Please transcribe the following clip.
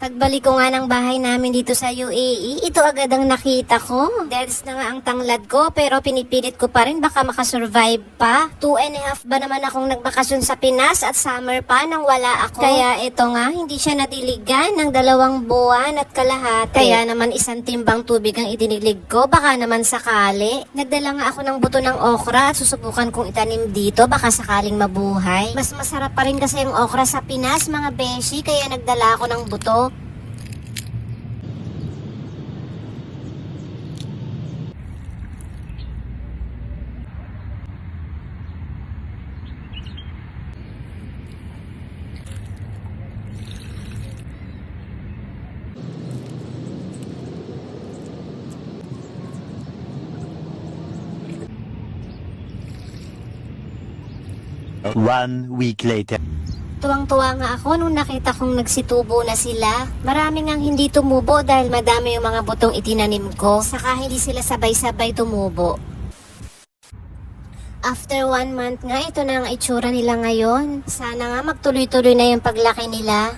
Pagbalik ko nga ng bahay namin dito sa UAE, ito agad ang nakita ko. Deads na nga ang tanglad ko, pero pinipilit ko pa rin baka makasurvive pa. Two and a half ba naman akong nagbakasyon sa Pinas at summer pa nang wala ako. Kaya ito nga, hindi siya nadiligan ng dalawang buwan at kalahati. Kaya naman isang timbang tubig ang idinilig ko, baka naman sakali. Nagdala nga ako ng buto ng okra at susubukan kong itanim dito, baka sakaling mabuhay. Mas masarap pa rin kasi yung okra sa Pinas, mga beshi, kaya nagdala ako ng buto. One week later. Tuwang-tuwa nga ako nung nakita kong nagsitubo na sila. Marami ngang hindi tumubo dahil madami yung mga butong itinanim ko. Saka hindi sila sabay-sabay tumubo. After one month nga, ito na ang itsura nila ngayon. Sana nga magtuloy-tuloy na yung paglaki nila.